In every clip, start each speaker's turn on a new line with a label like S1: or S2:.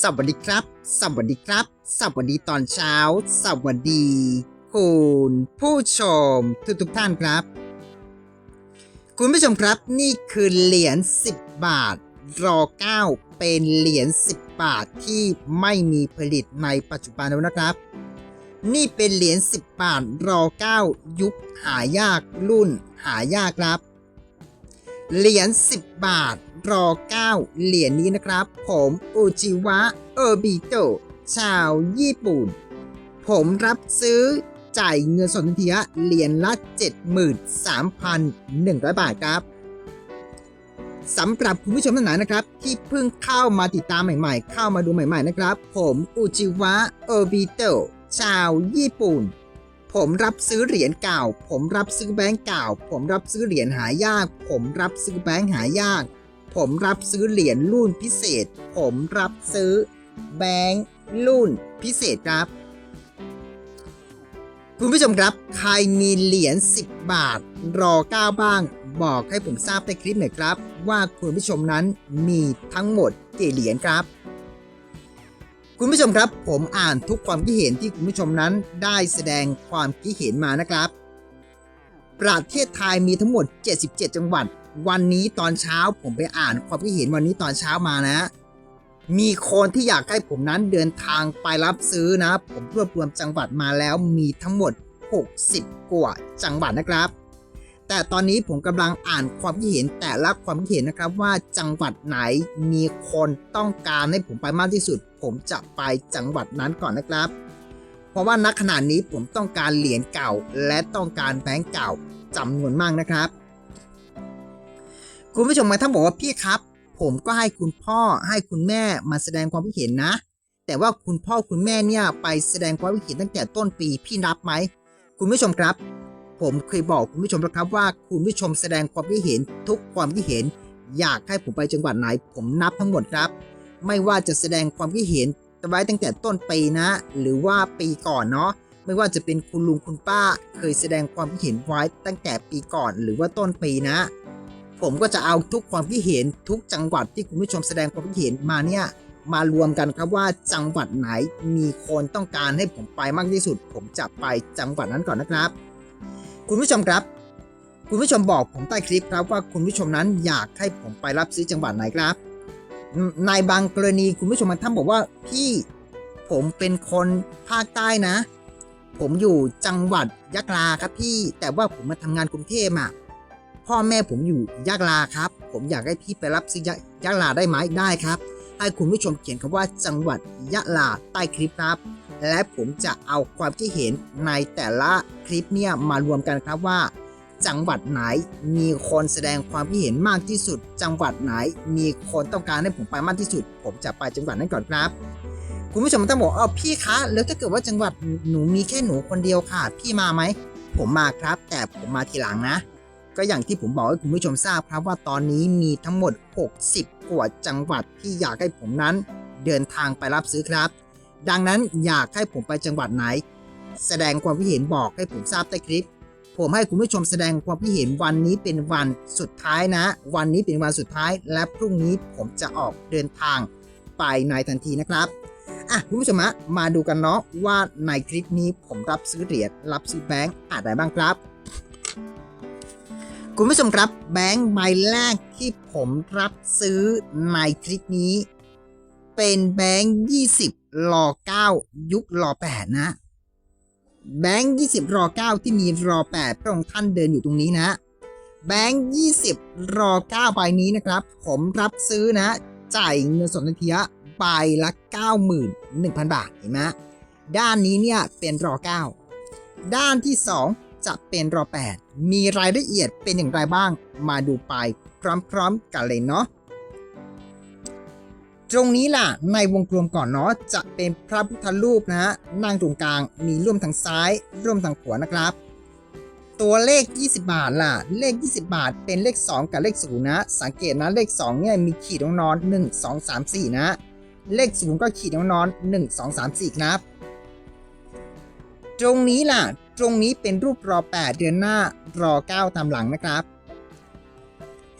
S1: สวัสดีครับ สวัสดีครับ สวัสดีตอนเช้า สวัสดี คุณผู้ชมทุกทุกท่านครับ คุณผู้ชมครับนี่คือเหรียญ10 บาท รอ 9 เป็นเหรียญ10 บาทที่ไม่มีผลิตในปัจจุบันแล้วนะครับ นี่เป็นเหรียญ10 บาท รอ 9 ยุคหายากรุ่นหายากครับ เหรียญ10 บาท รอ9เหรียญนี้นะครับ ผมอุจิวะเออบิโตะชาวญี่ปุ่น ผมรับซื้อจ่ายเงินสดทันทีฮะเหรียญละ 73,100 บาทครับสำหรับคุณผู้ชมท่านไหนนะครับ ที่เพิ่งเข้ามาติดตามใหม่ๆ เข้ามาดูใหม่ๆนะครับ ผมอุจิวะเออบิโตะชาวญี่ปุ่น ผมรับซื้อเหรียญเก่า ผมรับซื้อแบงก์เก่า ผมรับซื้อเหรียญหายาก ผมรับซื้อแบงก์หายาก ผมรับซื้อเหรียญรุ่นพิเศษ ผมรับซื้อ แบงก์รุ่นพิเศษครับ คุณผู้ชมครับ ใครมีเหรียญ10 บาท รอ9บ้าง บอกให้ผมทราบในคลิปหน่อยครับ ว่าคุณผู้ชมนั้นมีทั้งหมดกี่เหรียญครับคุณผู้ชมครับผมอ่านทุกความคิดเห็นที่คุณผู้ชมนั้นได้แสดงความคิดเห็นมานะครับ ประเทศไทยมีทั้งหมด 77 จังหวัด วันนี้ตอนเช้าผมไปอ่านความคิดเห็นวันนี้ตอนเช้ามานะ มีคนที่อยากให้ผมนั้นเดินทางไปรับซื้อนะ ผมรวบรวมจังหวัดมาแล้วมีทั้งหมด 60 กว่าจังหวัดนะครับ แต่ตอนนี้ผมกำลังอ่านความคิดเห็นแต่ละความคิดเห็นนะครับว่าจังหวัดไหนมีคนต้องการให้ผมไปมากที่สุด ผมจะไปจังหวัดนั้นก่อนนะครับ เพราะว่าณขณะนี้ผมต้องการเหรียญเก่า และต้องการแบงก์เก่าจำนวนมากนะครับ คุณผู้ชมมาถ้าบอกว่าพี่ครับ ผมก็ให้คุณพ่อให้คุณแม่มาแสดงความคิดเห็นนะ แต่ว่าคุณพ่อคุณแม่เนี่ยไปแสดงความคิดเห็นตั้งแต่ต้นปีพี่นับไหมคุณผู้ชมครับ ผมเคยบอกคุณผู้ชมแล้วครับว่า คุณผู้ชมแสดงความคิดเห็นทุกความคิดเห็น อยากให้ผมไปจังหวัดไหน ผมนับทั้งหมดครับ ไม่ว่าจะแสดงความคิดเห็นไว้ตั้งแต่ต้นปีนะ หรือว่าปีก่อนเนาะไม่ว่าจะเป็นคุณลุงคุณป้า เคยแสดงความคิดเห็นไว้ตั้งแต่ปีก่อน หรือว่าต้นปีนะ ผมก็จะเอาทุกความคิดเห็นทุกจังหวัดที่คุณผู้ชมแสดงความคิดเห็นมาเนี่ยมารวมกันครับว่าจังหวัดไหนมีคนต้องการให้ผมไปมากที่สุด ผมจะไปจังหวัดนั้นก่อนนะครับ คุณผู้ชมครับ คุณผู้ชมบอกผมใต้คลิปครับว่าคุณผู้ชมนั้นอยากให้ผมไปรับซื้อจังหวัดไหนครับ ในบางกรณีคุณผู้ชมบางท่านบอกว่าพี่ผมเป็นคนภาคใต้นะ ผมอยู่จังหวัดยะลาครับพี่แต่ว่าผมมาทำงานกรุงเทพอะ พ่อแม่ผมอยู่ยะลาครับ ผมอยากให้พี่ไปรับซื้อยะยะลาได้ไหมได้ครับ ให้คุณผู้ชมเขียนคำว่าจังหวัดยะลาใต้คลิปครับ และผมจะเอาความคิดเห็นในแต่ละคลิปเนี่ยมารวมกันครับว่า จังหวัดไหนมีคนแสดงความคิดเห็นมากที่สุด จังหวัดไหนมีคนต้องการให้ผมไปมากที่สุด ผมจะไปจังหวัดนั้นก่อนครับคุณผู้ชมต้องบอกเออพี่คะ แล้วถ้าเกิดว่าจังหวัดหนูมีแค่หนูคนเดียวค่ะ พี่มาไหม ผมมาครับ แต่ผมมาทีหลังนะ ก็อย่างที่ผมบอกให้คุณผู้ชมทราบครับว่าตอนนี้มีทั้งหมด 60 กว่าจังหวัดที่อยากให้ผมนั้น เดินทางไปรับซื้อครับ ดังนั้นอยากให้ผมไปจังหวัดไหน แสดงความคิดเห็นบอกให้ผมทราบใต้คลิป ผมให้คุณผู้ชมแสดงความคิดเห็นวันนี้เป็นวันสุดท้ายนะ วันนี้เป็นวันสุดท้าย และพรุ่งนี้ผมจะออกเดินทางไปในทันทีนะครับอะคุณผู้ชมมาดูกันเนาะว่าในคลิปนี้ผมรับซื้อเหรียญรับซื้อแบงก์อะไรบ้างครับ คุณผู้ชมครับแบงก์ใบแรกที่ผมรับซื้อในคลิปนี้ เป็นแบงก์20รอ9ยุครอ8นะ แบงค์20รอ9ที่มีรอ8พระองค์ท่านเดินอยู่ตรงนี้นะ แบงค์20รอ9ใบนี้นะครับ ผมรับซื้อนะ จ่ายเงินสดทันทีอะใบละ 91,000 บาทเห็นไหมด้านนี้เนี่ยเป็นรอ9ด้านที่ 2 จะเป็นรอ 8 มีรายละเอียดเป็นอย่างไรบ้าง มาดูไปพร้อมๆกันเลยเนาะตรงนี้ล่ะในวงกลมก่อนเนาะจะเป็นพระพุทธรูปนะฮะนั่งตรงกลางมีร่วมทางซ้าย ร่วมทางขวานะครับ ตัวเลข 20 บาทล่ะ เลข 20 บาท เป็นเลข 2 กับเลข0นะ สังเกตนะเลข 2 เนี่ยมีขีดนอนๆ1 2 3 4นะ เลข0ก็ขีดนอนๆ1 2 3 4ครับ ตรงนี้ล่ะ ตรงนี้เป็นรูปรอ 8 เดือนหน้ารอ 9 ตามหลังนะครับ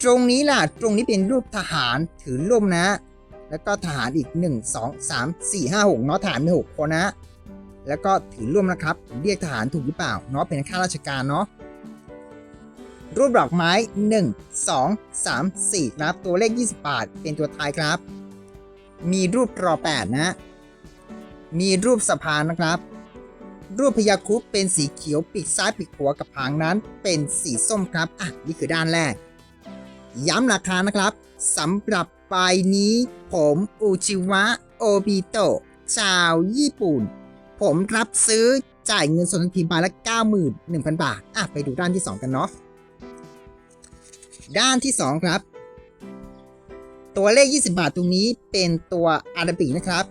S1: ตรงนี้ล่ะ ตรงนี้เป็นรูปทหารถือร่มนะ แล้วก็ทหารอีก 1 2 3 4 5 6เนาะทหารมี6คนนะ แล้วก็ถือร่วมนะครับ เรียกทหารถูกหรือเปล่าเนาะเป็นข้าราชการเนาะรูปดอกไม้ 1 2 3 4 ครับ ตัวเลข 20 บาท เป็นตัวท้ายครับ มีรูปรอ 8 นะ มีรูปสะพานนะครับ รูปพญาครุฑเป็นสีเขียวปีกซ้ายปีกขวากับหางนั้น เป็นสีส้มครับอะนี่คือด้านแรก ย้ำราคานะครับสำหรับใบนี้ ผมอุชิวะโอบิโตะชาวญี่ปุ่น ผมรับซื้อจ่ายเงินสดทันทีใบละ 91,000 บาท อะ ไปดูด้านที่ 2 กันเนาะ ด้านที่ 2 ครับ ตัวเลข 20 บาทตรงนี้เป็นตัวอาราบิกนะครับ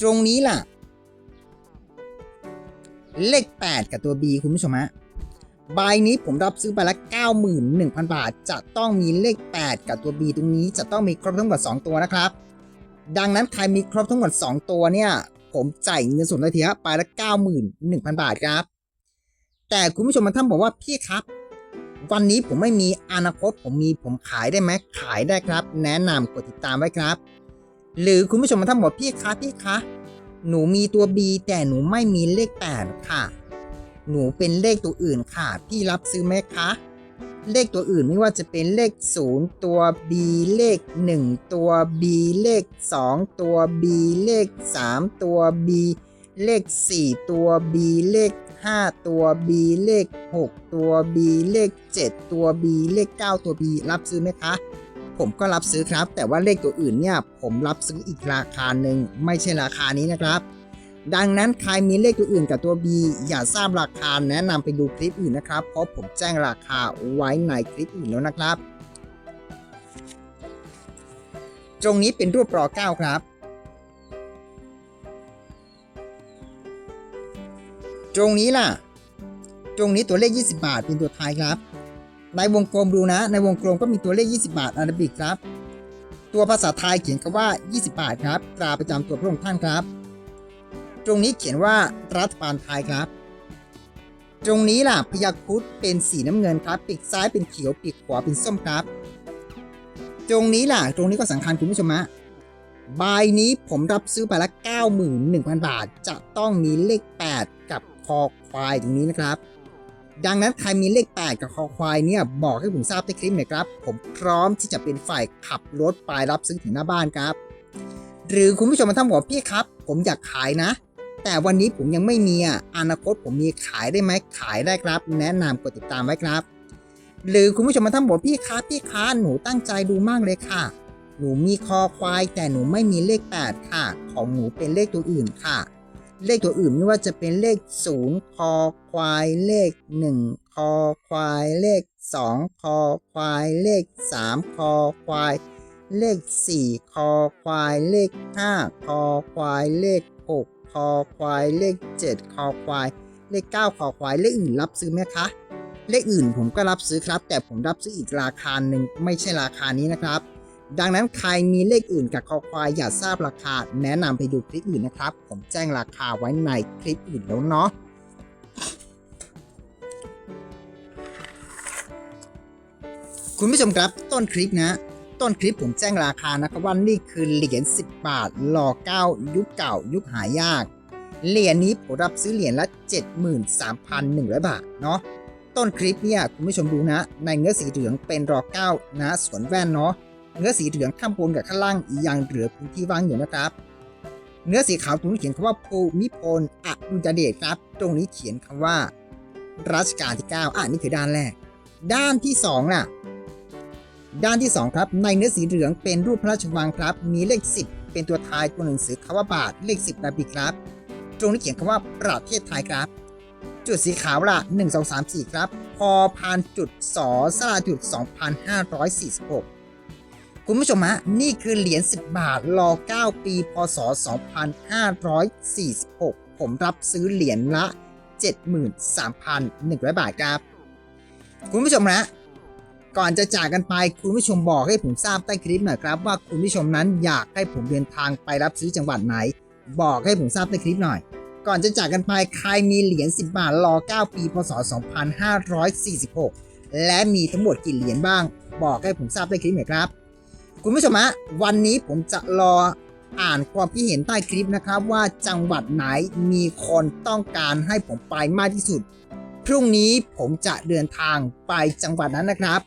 S1: ตรงนี้ล่ะ เลข 8 กับตัว B คุณผู้ชมฮะใบนี้ผมรับซื้อไปละ91,000 บาท จะต้องมีเลข 8 กับตัว B ตรงนี้จะต้องมีครบทั้งหมด2ตัวนะครับ ดังนั้นใครมีครบทั้งหมด 2 ตัวเนี่ย ผมจ่ายเงินสดเลยทีฮะไปละ91,000 บาทครับ แต่คุณผู้ชมบางท่านบอกว่าพี่ครับ วันนี้ผมไม่มีอนาคต ผมมีผมขายได้ไหมขายได้ครับ แนะนำกดติดตามไว้ครับ หรือคุณผู้ชมบางท่านบอกพี่คะพี่คะ หนูมีตัว B แต่หนูไม่มีเลข 8 ค่ะ หนูเป็นเลขตัวอื่นค่ะ พี่รับซื้อไหมคะ เลขตัวอื่นไม่ว่าจะเป็นเลข 0 ตัว B เลข 1 ตัว B เลข 2 ตัว B เลข 3 ตัว B เลข 4 ตัว B เลข 5 ตัว B เลข 6 ตัว B เลข 7 ตัว B เลข 9 ตัว B รับซื้อไหมคะ ผมก็รับซื้อครับ แต่ว่าเลขตัวอื่นเนี่ยผมรับซื้ออีกราคาหนึ่งไม่ใช่ราคานี้นะครับ ดังนั้นใครมีเลขตัวอื่นกับตัว B อย่าทราบราคาแนะนำไปดูคลิปอื่นนะครับ เพราะผมแจ้งราคาไว้ในคลิปอื่นแล้วนะครับ ตรงนี้เป็นรูปรอ9ครับตรงนี้ล่ะ ตรงนี้ตัวเลข 20 บาทเป็นตัวท้ายครับ ในวงกลมดูนะ ในวงกลมก็มีตัวเลข 20 บาทอาราบิกครับ ตัวภาษาไทยเขียนคำว่า 20 บาทครับตราประจำตัวพระองค์ท่านครับ ตรงนี้เขียนว่ารัฐบาลไทยครับ ตรงนี้ล่ะพยาครุฑเป็นสีน้ำเงินครับปีกซ้ายเป็นเขียวปีกขวาเป็นส้มครับ ตรงนี้ล่ะ ตรงนี้ก็สำคัญคุณผู้ชมฮะใบนี้ผมรับซื้อไปละ91,000 บาท จะต้องมีเลข 8 กับคอควายตรงนี้นะครับ ดังนั้นใครมีเลข 8 กับคอควายเนี่ยบอกให้ผมทราบในคลิปหน่อยครับ ผมพร้อมที่จะเป็นฝ่ายขับรถไปรับซื้อถึงหน้าบ้านครับ หรือคุณผู้ชมมาท่าบอกพี่ครับ ผมอยากขายนะ แต่วันนี้ผมยังไม่มีอะอนาคตผมมีขายได้ไหมขายได้ครับ แนะนำกดติดตามไว้ครับ หรือคุณผู้ชมมาท่าบอกพี่คะพี่คะหนูตั้งใจดูมากเลยค่ะ หนูมีคอควาย แต่หนูไม่มีเลข 8 ค่ะ ของหนูเป็นเลขตัวอื่นค่ะ เลขตัวอื่นไม่ว่าจะเป็นเลข 0 คอควาย เลข 1 คอควาย เลข 2 คอควาย เลข 3 คอควาย เลข 4 คอควาย เลข 5 คอควาย เลข 6 คอควาย เลข 7 คอควาย เลข 9 คอควาย เลขอื่นรับซื้อไหมคะ เลขอื่นผมก็รับซื้อครับ แต่ผมรับซื้ออีกราคาหนึ่งไม่ใช่ราคานี้นะครับ ดังนั้นใครมีเลขอื่นกับคอควายอยากทราบราคา แนะนำไปดูคลิปอื่นนะครับ ผมแจ้งราคาไว้ในคลิปอื่นแล้วเนาะคุณผู้ชมครับต้นคลิปนะ ต้นคลิปผมแจ้งราคานะครับว่านี่คือเหรียญ10 บาทหล่อ9ยุคเก่า ยุคหายาก เหรียญนี้ผมรับซื้อเหรียญละ 73,100 บาทเนาะต้นคลิปเนี่ยคุณผู้ชมดูนะ ในเนื้อสีเหลืองเป็นรอ9นะสวนแว่นเนาะ เนื้อสีเหลืองข้างบนกับข้างล่างอยังเหลือพื้นที่ว่างอยู่นะครับ เนื้อสีขาวตรงนี้เขียนคำว่าภูมิพลอดุลยเดชครับ ตรงนี้เขียนคำว่ารัชกาลที่ 9 อะนี่คือด้านแรก ด้านที่2น่ะ ด้านที่ 2 ครับ ในเนื้อสีเหลืองเป็นรูปพระราชวังครับ มีเลข 10 เป็นตัวท้ายตัวหนังสือคำว่าบาทเลข 10นาบีครับ ตรงนี้เขียนคำว่าประเทศไทยครับ จุดสีขาวล่ะ1 2 3 4 ครับ พอพานจุดสอสลาจุด 2546 คุณผู้ชมฮะนี่คือเหรียญ 10 บาทรอ 9 ปี พศ 2546 ผมรับซื้อเหรียญละ 73,100 บาทครับ คุณผู้ชมนะก่อนจะจากกันไปคุณผู้ชมบอกให้ผมทราบใต้คลิปหน่อยครับว่าคุณผู้ชมนั้นอยากให้ผมเดินทางไปรับซื้อจังหวัดไหน บอกให้ผมทราบใต้คลิปหน่อย ก่อนจะจากกันไปใครมีเหรียญ 10 บาทรอ 9 ปี พศ 2546 และมีทั้งหมดกี่เหรียญบ้าง บอกให้ผมทราบใต้คลิปหน่อยครับ คุณผู้ชมฮะวันนี้ผมจะรออ่านความคิดเห็นใต้คลิปนะครับ ว่าจังหวัดไหนมีคนต้องการให้ผมไปมากที่สุด พรุ่งนี้ผมจะเดินทางไปจังหวัดนั้นนะครับ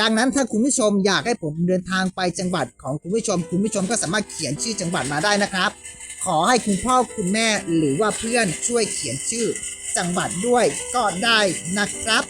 S1: ดังนั้นถ้าคุณผู้ชมอยากให้ผมเดินทางไปจังหวัดของคุณผู้ชม คุณผู้ชมก็สามารถเขียนชื่อจังหวัดมาได้นะครับ ขอให้คุณพ่อคุณแม่หรือว่าเพื่อนช่วยเขียนชื่อจังหวัดด้วยก็ได้นะครับ